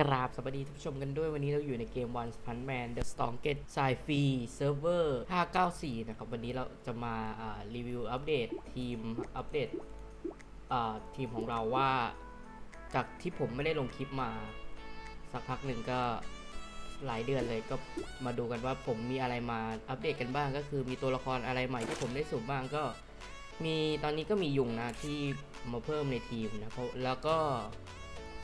กราบสวัสดีท่านผู้ชมกันด้วยวันนี้เราอยู่ในเกม One Punch Man The Strongest Sci Fi Server 594 นะครับ วันนี้เราจะมารีวิวอัปเดตทีมอัปเดตทีมของเราว่า จากที่ผมไม่ได้ลงคลิปมา สักพักหนึ่งก็หลายเดือนเลยก็มาดูกันว่าผมมีอะไรมาอัปเดตกันบ้าง ก็คือมีตัวละครอะไรใหม่ที่ผมได้สุ่มบ้างก็ มีตอนนี้ก็มียุงนะที่มาเพิ่มในทีมนะเพราะแล้วก็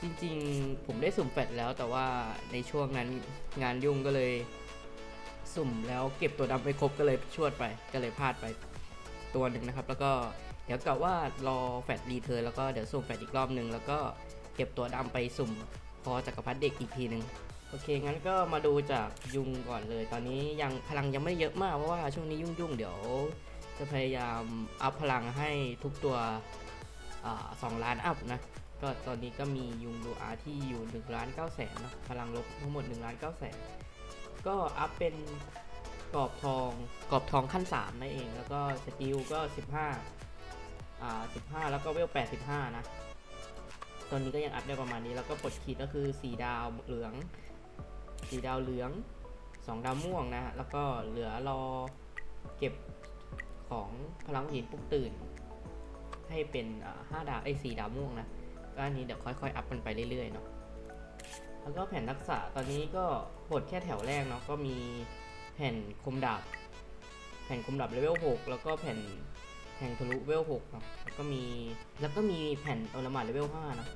จริงๆ ผมได้สุ่มแฟดแล้วแต่ว่าในช่วงนั้นงานยุ่งก็เลย สุ่มแล้วเก็บตัวดำไม่ครบก็เลยชวดไปก็เลยพลาดไปตัวหนึ่งนะครับ แล้วก็เดี๋ยวกะว่ารอแฟดรีเทิร์นแล้วก็เดี๋ยวสุ่มแฟดอีกรอบหนึ่งแล้วก็เก็บตัวดำไปสุ่มพอจักรพรรดิเด็กอีกทีหนึ่งโอเค งั้นก็มาดูจากยุงก่อนเลย ตอนนี้ยังพลังยังไม่เยอะมากเพราะว่าช่วงนี้ยุ่งๆ เดี๋ยว จะพยายามอัพพลังให้ทุกตัวสองล้านอัพนะ ก็ตอนนี้ก็มียุงดูอาที่อยู่1ล้าน9แสนนะพลังลบทั้งหมด1ล้าน9แสนก็อัพเป็นกรอบทองกรอบทองขั้น 3 นั่นเอง แล้วก็สกิลก็ 15อ่า15 แล้วก็เวล 85 นะ ตอนนี้ก็ยังอัพได้ประมาณนี้ แล้วก็ปลดขีดก็คือ 4 ดาวเหลือง 4 ดาวเหลือง 2 ดาวม่วงนะฮะแล้วก็เหลือรอเก็บของพลังหินปุกตื่น ให้เป็นอ่าห้าดาวไอ้สี่ดาวม่วงนะ ก็อันนี้เดี๋ยวค่อยๆ อัพมันไปเรื่อยๆเนาะ แล้วก็แผ่นทักษะตอนนี้ก็ปลดแค่แถวแรกเนาะ ก็มีแผ่นคมดาบ แผ่นคมดาบเลเวล6แล้วก็แผ่นแทงทะลุเลเวล6เนาะ แล้วก็มี แล้วก็มีแผ่นโอลมาดเลเวล5เนาะ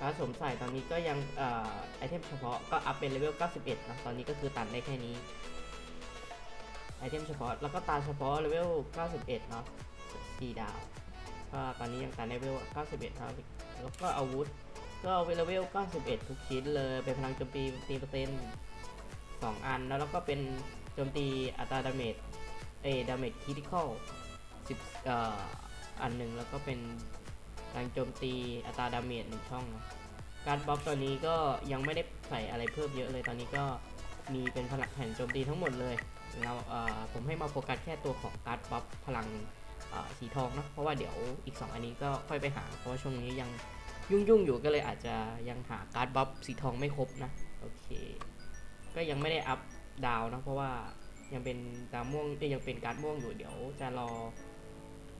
การสวมใส่ตอนนี้ก็ยังเอ่อไอเทมเฉพาะก็อัพเป็นเลเวล 91 นะ ตอนนี้ก็คือตันได้แค่นี้ ไอเทมเฉพาะ แล้วก็ตาเฉพาะเลเวล 91 เนาะ4ดาว ก็ตอนนี้ยังตาเลเวล 91ครับแล้วก็อาวุธ ก็เอาเลเวล 91 ทุกชิ้นเลย เป็นพลังโจมตีตีเปอร์เซ็นต์2อัน แล้วแล้วก็เป็นโจมตีอัตราดาเมจ เอดาเมจคริติคอล10เอ่ออันหนึ่งแล้วก็เป็นพลังโจมตีอัตราดาเมจหนึ่งช่อง การบัฟตัวนี้ก็ยังไม่ได้ใส่อะไรเพิ่มเยอะเลย ตอนนี้ก็มีเป็นพลังแผ่นโจมตีทั้งหมดเลยเราเอ่อผมให้มาโฟกัสแค่ตัวของการ์ดบัฟพลัง สีทองเนอะเพราะว่าเดี๋ยวอีก 2 อันนี้ก็ค่อยไปหา เพราะว่าช่วงนี้ยังยุ่งๆอยู่ก็เลยอาจจะยังหาการ์ดบัฟสีทองไม่ครบนะโอเค ก็ยังไม่ได้อัพดาวนะเพราะว่ายังเป็นดาวม่วงยังเป็นการ์ดม่วงอยู่เดี๋ยวจะรอ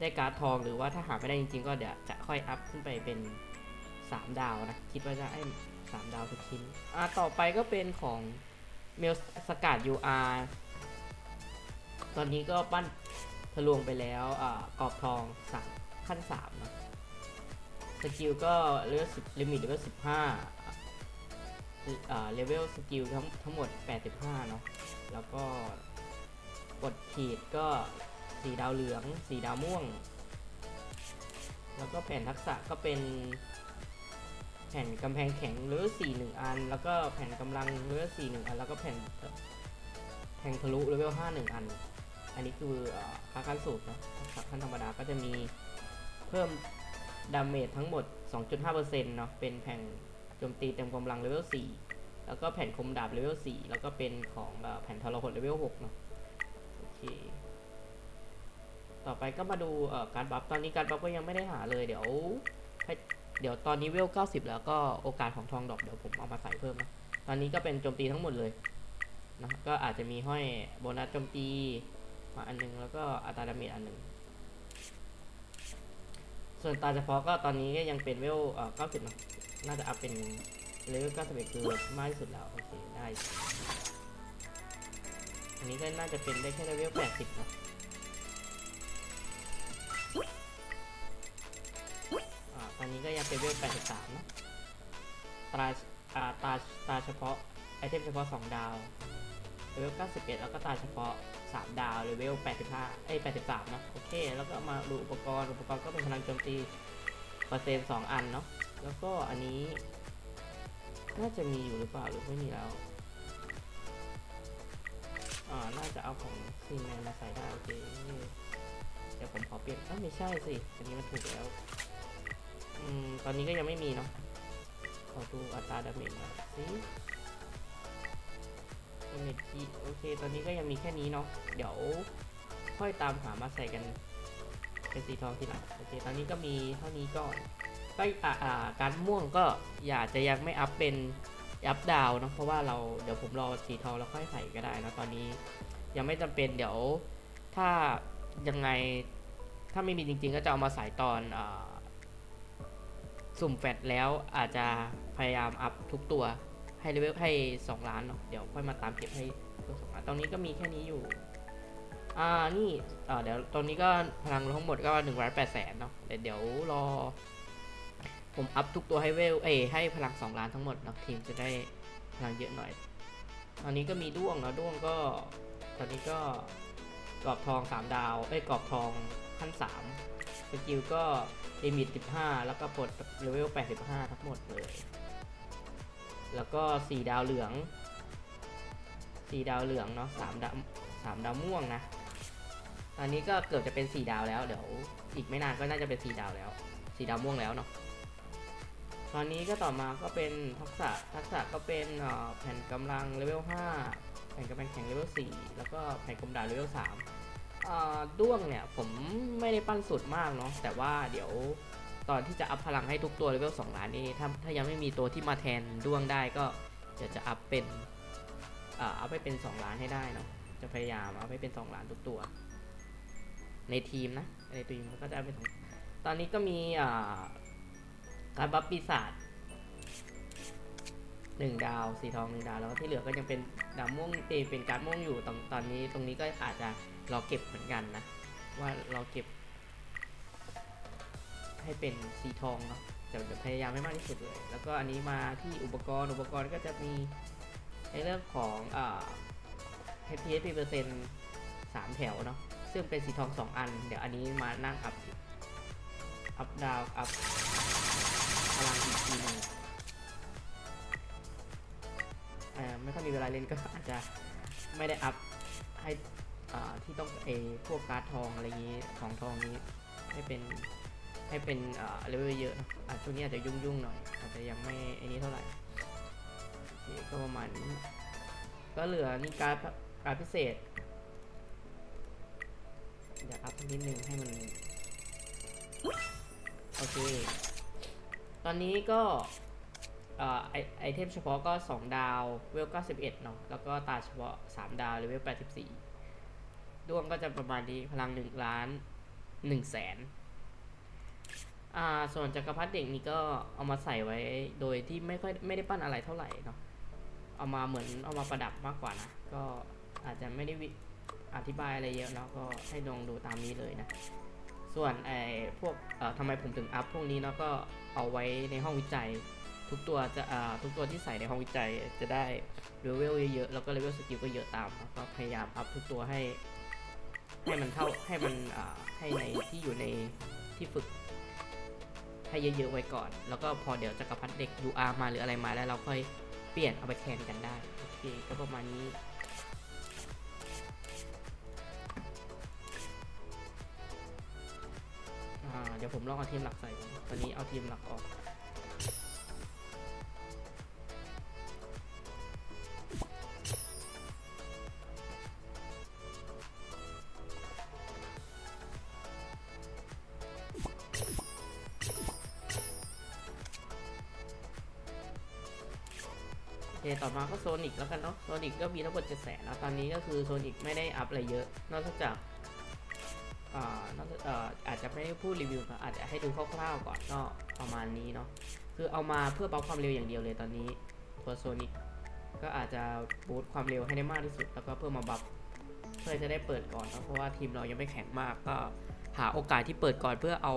ได้การ์ดทองหรือว่าถ้าหาไม่ได้จริง ๆ ก็เดี๋ยวจะค่อยอัพขึ้นไปเป็น3ดาวนะคิดว่าจะให้สามดาวทุกชิ้นอ่าต่อไปก็เป็นของเมลสกัด UR ตอนนี้ก็ปั้นะลวงไปแล้วกรอบทองสามขั้น3นะสกิลก็เลเวลสิบลิมิตเลเวลสิบห้าอ่าเลเวลสกิลทั้งทั้งหมด 85 เนาะ แล้วก็กดขีดก็สีดาวเหลือง สีดาวม่วง แล้วก็แผ่นทักษะก็เป็นแผ่นกำแพงแข็งเลเวลสี่หนึ่งอัน แล้วก็แผ่นกำลังเลเวลสี่หนึ่งอัน แล้วก็แผ่นแทงทะลุเลเวลห้าหนึ่งอัน อันนี้คือค่าขั้นสูตรนะขั้นธรรมดาก็จะมีเพิ่มดาเมจทั้งหมด 2.5%เนาะเป็นแผ่นโจมตีเต็มกำลังเลเวล4แล้วก็แผ่นคมดาบเลเวล4แล้วก็เป็นของแผ่นทรหดเลเวล6เนาะโอเคต่อไปก็มาดูการบัฟตอนนี้การบัฟก็ยังไม่ได้หาเลยเดี๋ยวเดี๋ยวตอนนี้เวล 90 แล้วก็โอกาสของทองดอกเดี๋ยวผมเอามาใส่เพิ่มนะตอนนี้ก็เป็นโจมตีทั้งหมดเลยนะก็อาจจะมีห้อยโบนัสโจมตี มาอันหนึงแล้วก็อัตราดาเมจอันหนึ่งส่วนตาเฉพาะก็ตอนนี้ก็ยังเป็นเวลเอ่อ90นะน่าจะอัพเป็นเลเวล91คือมากที่สุดแล้วโอเคได้ อันนี้ก็น่าจะเป็นได้แค่เลเวล80นะอ่าตอนนี้ก็ยังเป็นเวล83นะตาอ่าตาตาเฉพาะไอเทมเฉพาะ2ดาวเลเวล91แล้วก็ตาเฉพาะ 3 ดาวเลเวล 85 เอ้ย 83นาะโอเค แล้วก็มาดูอุปกรณ์อุปกรณ์ก็เป็นพลังโจมตีเปอร์เซ็นต์2อันเนาะแล้วก็อันนี้ น่าจะมีอยู่หรือเปล่าหรือไม่มีแล้วอ่าน่าจะเอาของซีแมนมาใส่ได้โอเคเดี๋ยวผมขอเปลี่ยนเอ้าไม่ใช่สิอันนี้มันถูกแล้วอืมตอนนี้ก็ยังไม่มีเนาะขอดูอัตราดาเมจหน่อยสิดา เมจที่โอเค ตอนนี้ก็ยังมีแค่นี้เนาะ เดี๋ยวค่อยตามหามาใส่กันเป็นสีทองทีหลัง โอเค ตอนนี้ก็มีเท่านี้ก่อนก็อ่าอ่าการม่วงก็อยากจะยังไม่อัพเป็นอัพดาวเนะเพราะว่าเราเดี๋ยวผมรอสีทองแล้วค่อยใส่ก็ได้นะตอนนี้ยังไม่จำเป็นเดี๋ยวถ้ายังไงถ้าไม่มีจริง ๆ ก็จะเอามาใส่ตอนอสุ่มแฟดแล้วอาจจะพยายามอัพทุกตัว ให้เลเวลให้ 2 ล้านเนาะเดี๋ยวค่อยมาตามเก็บให้ตัวสองล้านตรงนี้ก็มีแค่นี้อยู่ อ่านี่อ่าเดี๋ยวตอนนี้ก็พลังทั้งหมดก็หนึ่งร้อยแปดแสนเนาะเดี๋ยวเดี๋ยวรอ ผมอัพทุกตัวให้เวลเอให้พลังสองล้านทั้งหมดเนาะทีมจะได้พลังเยอะหน่อย ตอนนี้ก็มีด้วงเนาะด้วงก็ ตอนนี้ก็กรอบทองสามดาวเอ้ยกรอบทองขั้นสามสกิลก็ลิมิตสิบห้าแล้วก็ปลดเลเวลแปดสิบห้าทั้งหมดเลย แล้วก็สี่ดาวเหลืองสี่ดาวเหลืองเนาะสามดาวสามดาวม่วงนะตอนนี้ก็เกือบจะเป็นสี่ดาวแล้ว เดี๋ยวอีกไม่นานก็น่าจะเป็นสี่ดาวแล้วสี่ดาวม่วงแล้วเนาะตอนนี้ก็ต่อมาก็เป็นทักษะทักษะก็เป็นแผ่นกำลังเลเวล5แผ่นกำลังแข็งเลเวล4แล้วก็แผ่นกลมดาเลเวล3ด้วงเนี่ยผมไม่ได้ปั้นสุดมากเนาะแต่ว่าเดี๋ยว ตอนที่จะอัพพลังให้ทุกตัวเลเวล2ล้านนี้ถ้าถ้ายังไม่มีตัวที่มาแทนด้วงได้ก็เดี๋ยวจะอัพเป็นอ่าอัพให้เป็น 2 ล้านให้ได้เนาะจะพยายามอัพให้เป็น 2 ล้านทุกตัว ในทีมนะในทีมก็จะเอาเป็นตอนนี้ก็มีอ่าการบัฟปีศาจหนึ่งดาวสีทองหนึ่งดาวแล้วที่เหลือก็ยังเป็นดาวม่วงเอเป็นการม่วงอยู่ตอนตอนนี้ตรงนี้ก็อาจจะรอเก็บเหมือนกันนะว่าราเก็บ ให้เป็นสีทองเนาะจะจะพยายามให้มากที่สุดเลย แล้วก็อันนี้มาที่อุปกรณ์อุปกรณ์ก็จะมีในเรื่องของอ่า HPS เปอร์เซ็นต์สามแถวเนาะซึ่งเป็นสีทองสองอัน เดี๋ยวอันนี้มานั่งอัพอัพดาวอัพพลังอีกทีหนึงเอ่อไม่ค่อยมีเวลาเล่นก็อาจจะไม่ได้อัพให้อ่าที่ต้องเอพวกการ์ดทองอะไรงนี้ของทองนี้ให้เป็น ให้เป็นอ่าเลเวลเยอะนะอะช่วงนี้อาจจะยุ่งๆหน่อย อาจจะยังไม่ไอ้นี้เท่าไหร่ก็ประมาณนี้ก็เหลือนี่การ์ดการ์ดพิเศษเดี๋ยวอัพนิดนึงให้มัน โอเค ตอนนี้ก็ไอไอเทมเฉพาะก็ 2 ดาวเวล 91 เนาะแล้วก็ตาเฉพาะ 3 ดาวเลเวล 84 ดวงก็จะประมาณนี้พลัง 1 ล้าน1แสน อ่าส่วนจักรพรรดิเด็กนี่ก็เอามาใส่ไว้โดยที่ไม่ค่อยไม่ได้ปั้นอะไรเท่าไหร่เนาะเอามาเหมือนเอามาประดับมากกว่านะก็อาจจะไม่ได้วิอธิบายอะไรเยอะเนาะก็ให้ลองดูตามนี้เลยนะส่วนไอ้พวกเอ่อทำไมผมถึงอัพพวกนี้เนาะก็เอาไว้ในห้องวิจัย ทุกตัวจะอ่าทุกตัวที่ใส่ในห้องวิจัยจะได้เลเวลเยอะๆแล้วก็เลเวลสกิลก็เยอะตามแล้วก็พยายามอัพทุกตัวให้ให้มันเท่าให้มันอ่าให้ในที่อยู่ในที่ฝึก ให้เยอะๆไว้ก่อน แล้วก็พอเดี๋ยวจักรพรรดิเด็ก UR มาหรืออะไรมาแล้วเราค่อยเปลี่ยนเอาไปแทนกันได้ โอเค ก็ประมาณนี้เดี๋ยวผมลองเอาทีมหลักใส่ตอนนี้เอาทีมหลักออก ต่อมาก็โซนิกแล้วกันเนาะโซนิกก็มีทั้งหมดเจ็ดแสนแล้วตอนนี้ก็คือโซนิกไม่ได้อัพอะไรเยอะ นอกจากอ่านอกจากออาจจะไม่ได้พูดรีวิวนะอาจจะให้ดูคร่าวๆก่อนก็ประมาณนี้เนาะคือเอามาเพื่อบัฟความเร็วอย่างเดียวเลยตอนนี้ตัวโซนิกก็อาจจะบูตความเร็วให้ได้มากที่สุด แล้วก็เพื่อมาบัฟเพื่อจะได้เปิดก่อนเนะเพราะว่าทีมเรายังไม่แข็งมากก็หาโอกาสที่เปิดก่อนเพื่อเอา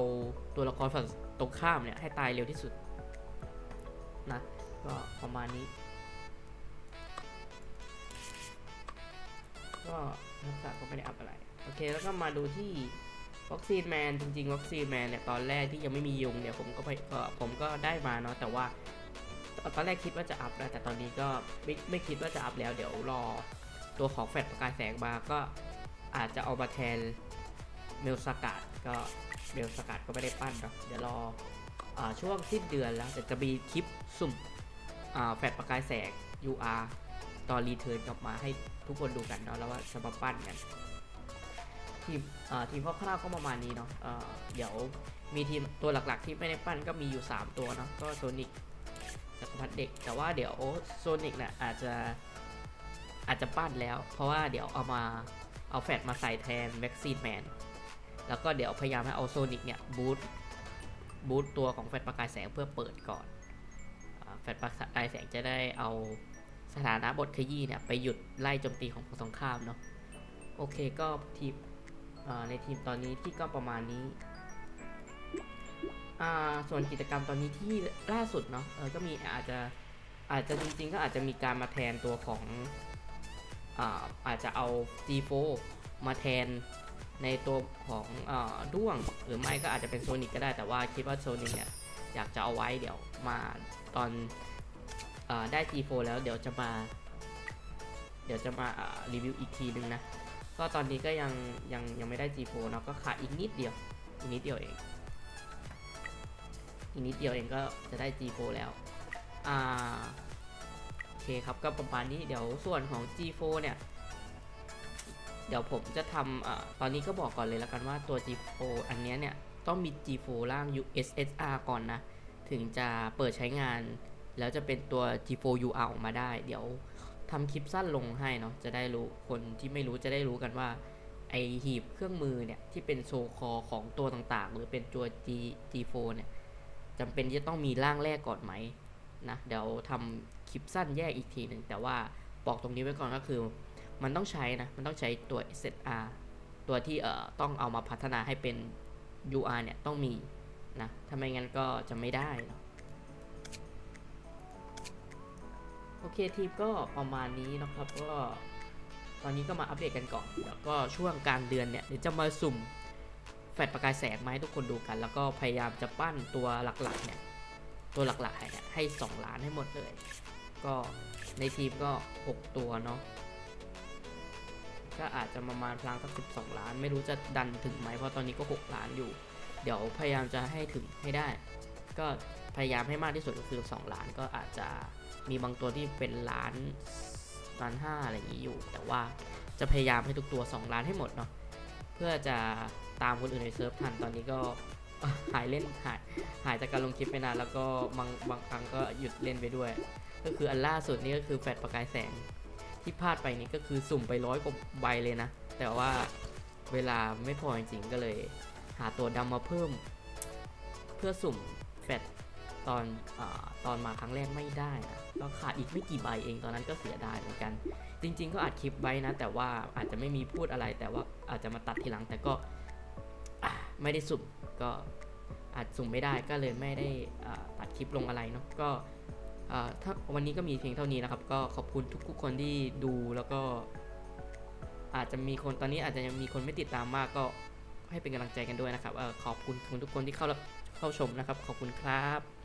ตัวละครฝั่งตรงข้ามเนี่ยให้ตายเร็วที่สุดนะก็ประมาณนี้ ก็นักษาก็ไม่ได้อัพอะไร โอเค แล้วก็มาดูที่วัคซีนแมนจริงๆ วัคซีนแมนเนี่ยตอนแรกที่ยังไม่มียุงเนี่ยผมก็ไปผมก็ได้มาเนาะแต่ว่าตอนแรกคิดว่าจะอัพนะแต่ตอนนี้ก็ไม่ไม่คิดว่าจะอัพแล้วเดี๋ยวรอตัวของแฟลชประกายแสงมาก็อาจจะเอามาแทนเมลสกัดก็เมลสกัดก็ไม่ได้ปั้นเนาะเดี๋ยวรออช่วงสิ้นเดือนแล้วเดี๋ยวจะมีคลิปสุ่มแฟลชประกายแสง UR ตอนรีเทิร์นกลับมาให้ทุกคนดูกันเนาะแล้วว่าจะมาปั้นกันทีมเอ่อทีมคร่าวๆก็ประมาณนี้เนาะเอ่อเดี๋ยวมีทีมตัวหลักๆที่ไม่ได้ปั้นก็มีอยู่ 3 ตัวเนาะก็โซนิกจักรพรรดิเด็ก แต่ว่าเดี๋ยวโซนิกเนี่ยอาจจะอาจจะปั้นแล้ว เพราะว่าเดี๋ยวเอามาเอาแฟดมาใส่แทนแม็กซีนแมนแล้วก็เดี๋ยวพยายามให้เอาโซนิกเนี่ยบูตบูตตัวของแฟดประกายแสงเพื่อเปิดก่อนแฟดประกายแสงจะได้เอา สถานะบทขยี้เนี่ยไปหยุดไล่โจมตีของฝั่งตรงข้ามเนาะโอเคก็ทีมในทีมตอนนี้ที่ก็ประมาณนี้อ่าส่วนกิจกรรมตอนนี้ที่ล่าสุดเนาะก็มีอาจจะอาจจะจริงๆ ก็อาจจะมีการมาแทนตัวของอ่าอาจจะเอา G4 มาแทนในตัวของอาด้วง หรือไม่ก็อาจจะเป็นโซนิกก็ได้แต่ว่าคิดว่าโซนิกเนี่ยอยากจะเอาไว้เดี๋ยวมาตอน ได้ G4 แล้วเดี๋ยวจะมา เดี๋ยวจะมารีวิวอีกทีนึงนะ ก็ตอนนี้ก็ยังยังยังไม่ได้ G4 เนาะก็ขาดอีกนิดเดียว อีกนิดเดียวเอง อีกนิดเดียวเองก็จะได้ G4 แล้ว อ่า โอเคครับก็ประมาณนี้เดี๋ยวส่วนของ G4 เนี่ย เดี๋ยวผมจะทำอตอนนี้ก็บอกก่อนเลยแล้วกันว่าตัว G4 อันนี้เนี่ยต้องมี G4 ร่าง USSR ก่อนนะ ถึงจะเปิดใช้งาน แล้วจะเป็นตัว G4 UR ออกมาได้ เดี๋ยวทำคลิปสั้นลงให้เนาะจะได้รู้คนที่ไม่รู้จะได้รู้กันว่าไอหีบเครื่องมือเนี่ยที่เป็นโซคอของตัวต่างๆ หรือเป็นตัว G G4 เนี่ยจำเป็นที่จะต้องมีร่างแรกก่อนไหมนะเดี๋ยวทำคลิปสั้นแยกอีกทีหนึ่งแต่ว่าบอกตรงนี้ไว้ก่อนก็คือ มันต้องใช้นะ มันต้องใช้ตัว SSR ตัวที่เอ่อต้องเอามาพัฒนาให้เป็น UR เนี่ยต้องมีนะถ้าไม่งั้นก็จะไม่ได้เนาะ โอเคทีมก็ประมาณนี้นะครับก็ตอนนี้ก็มาอัปเดตกันก่อน แล้วก็ช่วงกลางเดือนเนี่ยเดี๋ยวจะมาสุ่มแฟลชประกายแสงมาให้ทุกคนดูกัน แล้วก็พยายามจะปั้นตัวหลักๆเนี่ยตัวหลักๆให้ 2 ล้านให้หมดเลย ก็ในทีมก็ 6 ตัวเนาะก็อาจจะประมาณพลังสัก12 ล้าน ไม่รู้จะดันถึงไหมเพราะตอนนี้ก็ 6 ล้านอยู่ เดี๋ยวพยายามจะให้ถึงให้ได้ ก็พยายามให้มากที่สุดก็คือ 2 ล้านก็อาจจะ มีบางตัวที่เป็นล้านล้านห้าอะไรอย่างนี้อยู่ แต่ว่าจะพยายามให้ทุกตัว 2 ล้านให้หมดเนาะเพื่อจะตามคนอื่นในเซิร์ฟทันตอนนี้ก็หายเล่นหายหายจากการลงคลิปไปนานแล้วก็บางบางครั้งก็หยุดเล่นไปด้วย ก็คืออันล่าสุดนี่ก็คือแฟดประกายแสงที่พลาดไปนี่ก็คือสุ่มไปร้อยกว่าใบเลยนะ แต่ว่าเวลาไม่พอจริงๆก็เลย หาตัวดำมาเพิ่ม เพื่อสุ่มแฟด ตอนอตอนมาครั้งแรกไม่ได้นะก็ขาดอีกไม่กี่ใบเองตอนนั้นก็เสียดายเหมือนกัน จริง ๆ ก็อัดคลิปไว้นะ แต่ว่าอาจจะไม่มีพูดอะไร แต่ว่าอาจจะมาตัดทีหลัง แต่ก็ไม่ได้สุ่มก็อาจสุ่มไม่ได้ก็เลยไม่ได้ตัดคลิปลงอะไรเนาะก็ถ้าวันนี้ก็มีเพียงเท่านี้นะครับ ก็ขอบคุณทุกๆคนที่ดูแล้วก็ อาจจะมีคนตอนนี้อาจจะยังมีคนไม่ติดตามมากก็ให้เป็นกำลังใจกันด้วยนะครับอขอบคุณทุกคนที่เข้ารับเข้าชมนะครับ ขอบคุณครับ